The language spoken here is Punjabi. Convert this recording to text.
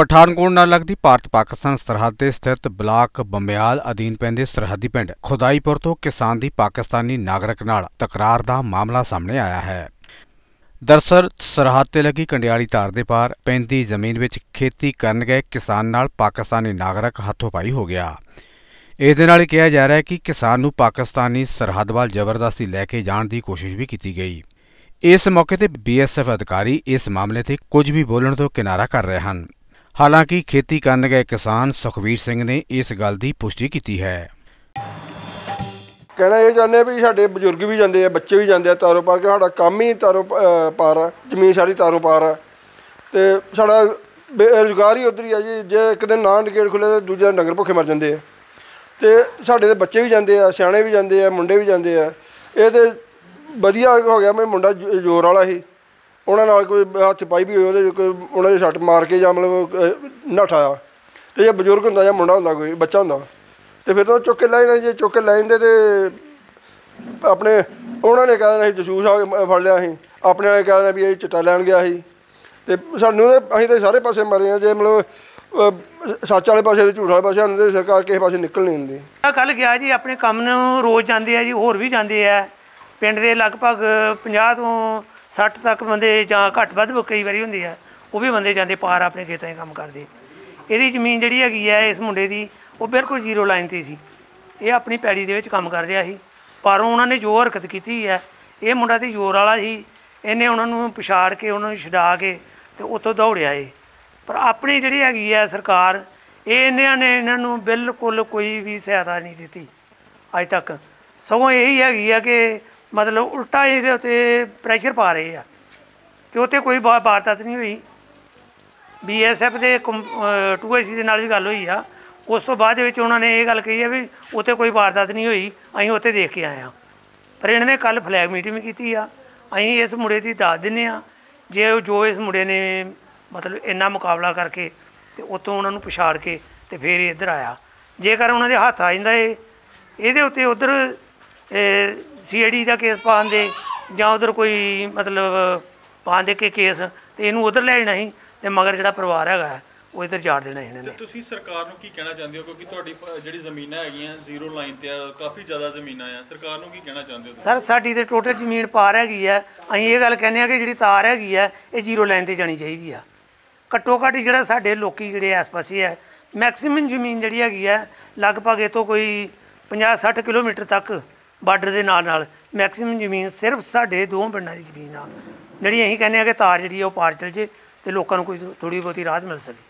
ਪਠਾਨਕੋਟ ਨਾਲ ਲੱਗਦੀ ਭਾਰਤ-ਪਾਕਿਸਤਾਨ ਸਰਹੱਦ ਤੇ ਸਥਿਤ ਬਲਾਕ ਬੰਬਿਆਲ ਅਧੀਨ ਪੈਂਦੇ ਸਰਹੱਦੀ ਪਿੰਡ ਖੁਦਾਈਪੁਰ ਤੋਂ ਕਿਸਾਨ ਦੀ ਪਾਕਿਸਤਾਨੀ ਨਾਗਰਿਕ ਨਾਲ ਤਕਰਾਰ ਦਾ ਮਾਮਲਾ ਸਾਹਮਣੇ ਆਇਆ ਹੈ। ਦਰਸਲ ਸਰਹੱਦ ਤੇ ਲੱਗੀ ਕੰਡਿਆਲੀ ਧਾਰ ਦੇ ਪਾਰ ਪੈਂਦੀ ਜ਼ਮੀਨ ਵਿੱਚ ਖੇਤੀ ਕਰਨ ਗਏ ਕਿਸਾਨ ਨਾਲ ਪਾਕਿਸਤਾਨੀ ਨਾਗਰਿਕ ਹੱਥੋਂ-ਪਾਈ ਹੋ ਗਿਆ। ਇਸ ਦੇ ਨਾਲ ਇਹ ਕਿਹਾ ਜਾ ਰਿਹਾ ਹੈ ਕਿ ਕਿਸਾਨ ਨੂੰ ਪਾਕਿਸਤਾਨੀ ਸਰਹੱਦ ਵੱਲ ਜ਼ਬਰਦਸਤੀ ਲੈ ਕੇ ਜਾਣ ਦੀ ਕੋਸ਼ਿਸ਼ ਵੀ ਕੀਤੀ ਗਈ। ਇਸ ਮੌਕੇ ਤੇ ਬੀਐਸਐਫ ਅਧਿਕਾਰੀ ਇਸ ਮਾਮਲੇ ਤੇ ਕੁਝ ਵੀ ਬੋਲਣ ਤੋਂ ਕਿਨਾਰਾ ਕਰ ਰਹੇ ਹਨ। ਹਾਲਾਂਕਿ ਖੇਤੀ ਕਰਨ ਗਏ ਕਿਸਾਨ ਸੁਖਵੀਰ ਸਿੰਘ ਨੇ ਇਸ ਗੱਲ ਦੀ ਪੁਸ਼ਟੀ ਕੀਤੀ ਹੈ। ਕਹਿਣਾ ਇਹ ਚਾਹੁੰਦੇ ਆ ਵੀ ਸਾਡੇ ਬਜ਼ੁਰਗ ਵੀ ਜਾਂਦੇ ਆ, ਬੱਚੇ ਵੀ ਜਾਂਦੇ ਆ ਤਾਰੋ ਪਾਰ ਕੇ, ਸਾਡਾ ਕੰਮ ਹੀ ਤਾਰੋ ਪ- ਅਹ, ਪਾਰ ਆ, ਜ਼ਮੀਨ ਸਾਰੀ ਤਾਰੋ ਪਾਰ ਆ। ਤੇ ਸਾਡਾ ਬੇਰੁਜ਼ਗਾਰ ਹੀ ਉਧਰ ਹੀ ਆ ਜੀ, ਜੇ ਇੱਕ ਦਿਨ ਨਾ ਗੇਟ ਖੁੱਲੇ ਤੇ ਦੂਜੇ ਦਿਨ ਡੰਗਰ ਭੁੱਖੇ ਮਰ ਜਾਂਦੇ ਆ। ਤੇ ਸਾਡੇ ਦੇ ਬੱਚੇ ਵੀ ਜਾਂਦੇ ਆ, ਸਿਆਣੇ ਵੀ ਜਾਂਦੇ ਆ, ਮੁੰਡੇ ਵੀ ਜਾਂਦੇ ਆ। ਇਹ ਤੇ ਵਧੀਆ ਹੋ ਗਿਆ, ਮੈਂ ਮੁੰਡਾ ਜ਼ੋਰ ਵਾਲਾ ਸੀ। ਉਹਨਾਂ ਨਾਲ ਕੋਈ ਹੱਥ ਪਾਈ ਵੀ ਹੋਈ ਉਹਦੇ ਕੋਈ ਉਹਨਾਂ ਦੇ ਸੱਟ ਮਾਰ ਕੇ ਜਾਂ ਮਤਲਬ ਨੱਠ ਆਇਆ। ਉਠਾਇਆ ਤੇ ਜੇ ਬਜ਼ੁਰਗ ਹੁੰਦਾ ਜਾਂ ਮੁੰਡਾ ਹੁੰਦਾ ਕੋਈ, ਬੱਚਾ ਹੁੰਦਾ। ਤੇ ਫਿਰ ਤਾਂ ਉਹ ਚੁੱਕ ਕੇ ਲੈ ਜਾਂਦੇ, ਜੇ ਚੁੱਕ ਕੇ ਲੈ ਜਾਂਦੇ ਤੇ ਆਪਣੇ, ਉਹਨਾਂ ਨੇ ਕਹਿ ਦੇਣਾ ਸੀ, ਜਸੂਸ ਆ ਫੜ ਲਿਆ ਸੀ ਆਪਣੇ ਵਾਲੇ ਕਹਿ ਦੇਣਾ ਵੀ ਇਹ ਚਿੱਟਾ ਲੈਣ ਗਿਆ ਸੀ। ਤੇ ਸਾਨੂੰ ਤੇ, ਅਸੀਂ ਤਾਂ ਸਾਰੇ ਪਾਸੇ ਮਰੇ ਆ, ਜੇ ਮਤਲਬ ਸੱਚ ਵਾਲੇ ਪਾਸੇ ਤੇ ਝੂਠ ਵਾਲੇ ਪਾਸੇ ਸਾਨੂੰ ਤੇ ਸਰਕਾਰ ਕਿਸੇ ਪਾਸੇ ਨਿਕਲ ਨਹੀਂ ਦਿੰਦੀ। ਆ ਕੱਲ ਗਿਆ ਜੀ, ਆਪਣੇ ਕੰਮ ਨੂੰ ਰੋਜ਼ ਜਾਂਦੇ ਆ ਜੀ, ਹੋਰ ਵੀ ਜਾਂਦੇ ਆ। ਪਿੰਡ ਦੇ ਲਗਭਗ 50 ਤੋਂ 60 ਤੱਕ ਬੰਦੇ ਜਾਂ ਘੱਟ ਵੱਧ ਕਈ ਵਾਰੀ ਹੁੰਦੇ ਆ, ਉਹ ਵੀ ਬੰਦੇ ਜਾਂਦੇ ਪਾਰ ਆਪਣੇ ਖੇਤਾਂ 'ਚ ਕੰਮ ਕਰਦੇ। ਇਹਦੀ ਜ਼ਮੀਨ ਜਿਹੜੀ ਹੈਗੀ ਆ, ਇਸ ਮੁੰਡੇ ਦੀ, ਉਹ ਬਿਲਕੁਲ ਜ਼ੀਰੋ ਲਾਈਨ ਤੇ ਸੀ। ਇਹ ਆਪਣੀ ਪੈੜੀ ਦੇ ਵਿੱਚ ਕੰਮ ਕਰ ਰਿਹਾ ਸੀ। ਪਰ ਉਹਨਾਂ ਨੇ ਜੋ ਹਰਕਤ ਕੀਤੀ ਹੈ ਇਹ ਮੁੰਡਾ ਤੇ ਜ਼ੋਰ ਵਾਲਾ ਸੀ। ਇਹਨੇ ਉਹਨਾਂ ਨੂੰ ਪਛਾੜ ਕੇ, ਉਹਨਾਂ ਨੂੰ ਛਡਾ ਕੇ ਤੇ ਉੱਥੋਂ ਦੌੜਿਆ ਇਹ। ਪਰ ਆਪਣੀ ਜਿਹੜੀ ਹੈਗੀ ਹੈ ਸਰਕਾਰ, ਇਹ ਇਹਨਾਂ ਨੇ ਇਹਨਾਂ ਨੂੰ ਬਿਲਕੁਲ ਕੋਈ ਵੀ ਸਹਾਇਤਾ ਨਹੀਂ ਦਿੱਤੀ। ਅੱਜ ਤੱਕ ਸਗੋਂ ਇਹੀ ਹੈਗੀ ਆ ਕਿ ਮਤਲਬ ਉਲਟਾ ਇਹਦੇ ਉੱਤੇ ਪ੍ਰੈਸ਼ਰ ਪਾ ਰਹੇ ਆ ਕਿ ਉੱਤੇ ਕੋਈ ਵਾ- ਵਾਰਦਾਤ ਨਹੀਂ ਹੋਈ। ਬੀਐਸਐਫ ਦੇ 2AC ਦੇ ਨਾਲ ਵੀ ਗੱਲ ਹੋਈ ਆ। ਉਸ ਤੋਂ ਬਾਅਦ ਦੇ ਵਿੱਚ ਉਹਨਾਂ ਨੇ ਇਹ ਗੱਲ ਕਹੀ ਆ ਵੀ ਉੱਥੇ ਕੋਈ ਵਾਰਦਾਤ ਨਹੀਂ ਹੋਈ, ਅਸੀਂ ਉੱਥੇ ਦੇਖ ਕੇ ਆਏ ਆ। ਪਰ ਇਹਨਾਂ ਨੇ ਕੱਲ ਫਲੈਗ ਮੀਟਿੰਗ ਕੀਤੀ ਆ। ਅਸੀਂ ਇਸ ਮੁੰਡੇ ਦੀ ਦਾਤ ਦਿੰਨੇ ਆ। ਜੇ ਜੋ ਇਸ ਮੁੰਡੇ ਨੇ ਮਤਲਬ ਇੰਨਾ ਮੁਕਾਬਲਾ ਕਰਕੇ ਤੇ ਉਤੋਂ ਉਹਨਾਂ ਨੂੰ ਪਛਾੜ ਕੇ ਤੇ ਫਿਰ ਇੱਧਰ ਆਇਆ। ਜੇਕਰ ਉਹਨਾਂ ਦੇ ਹੱਥ ਆ ਜਾਂਦਾ ਏ, ਇਹਦੇ ਉੱਤੇ ਉਧਰ ਸੀਆਈਡੀ ਦਾ ਕੇਸ ਪਾਉਣ ਦੇ ਜਾਂ ਉਧਰ ਕੋਈ ਮਤਲਬ ਪਾਉਣ ਦੇ ਕੇ ਕੇਸ ਤੇ ਇਹਨੂੰ ਉਧਰ ਲੈ ਜਾਣਾ ਸੀ ਤੇ ਮਗਰ ਜਿਹੜਾ ਪਰਿਵਾਰ ਹੈਗਾ ਉਹ ਇੱਧਰ ਜਾੜ ਦੇਣਾ ਸੀ ਇਹਨਾਂ ਨੇ। ਤੁਸੀਂ ਸਰਕਾਰ ਨੂੰ ਕੀ ਕਹਿਣਾ ਚਾਹੁੰਦੇ ਹੋ? ਕਿਉਂਕਿ ਤੁਹਾਡੀ ਜਿਹੜੀ ਜ਼ਮੀਨਾਂ ਹੈਗੀਆਂ ਜ਼ੀਰੋ ਲਾਈਨ ਤੇ ਆ ਕਾਫੀ ਜ਼ਿਆਦਾ ਜ਼ਮੀਨਾਂ ਆ। ਸਰਕਾਰ ਨੂੰ ਕੀ ਕਹਿਣਾ ਚਾਹੁੰਦੇ ਹੋ? ਸਰ ਸਾਡੀ ਤੇ ਟੋਟਲ ਜ਼ਮੀਨ ਪਾਰ ਹੈਗੀ ਆ। ਅਸੀਂ ਇਹ ਗੱਲ ਕਹਿੰਦੇ ਆ ਕਿ ਜਿਹੜੀ ਤਾਰ ਹੈਗੀ ਆ ਇਹ ਜ਼ੀਰੋ ਲਾਈਨ ਤੇ ਜਾਣੀ ਚਾਹੀਦੀ ਆ। ਘੱਟੋ ਘੱਟ ਜਿਹੜਾ ਸਾਡੇ ਲੋਕੀ ਜਿਹੜੇ ਇਸ ਪਾਸੇ ਆ ਮੈਕਸਿਮਮ ਜ਼ਮੀਨ ਜਿਹੜੀ ਹੈਗੀ ਆ ਲਗਭਗ ਇਹ ਤੋਂ ਕੋਈ 50 60 ਕਿਲੋਮੀਟਰ ਤੱਕ ਬਾਰਡਰ ਦੇ ਨਾਲ ਨਾਲ ਮੈਕਸਿਮਮ ਜ਼ਮੀਨ ਸਿਰਫ ਸਾਡੇ ਦੋ ਪਿੰਡਾਂ ਦੀ ਜ਼ਮੀਨ ਆ। ਜਿਹੜੀ ਅਸੀਂ ਕਹਿੰਦੇ ਆ ਕਿ ਤਾਰ ਜਿਹੜੀ ਆ ਉਹ ਪਾਰ ਚਲ ਜੇ ਤੇ ਲੋਕਾਂ ਨੂੰ ਕੋਈ ਥੋੜੀ ਬਹੁਤੀ ਰਾਹਤ ਮਿਲ ਸਕੇ।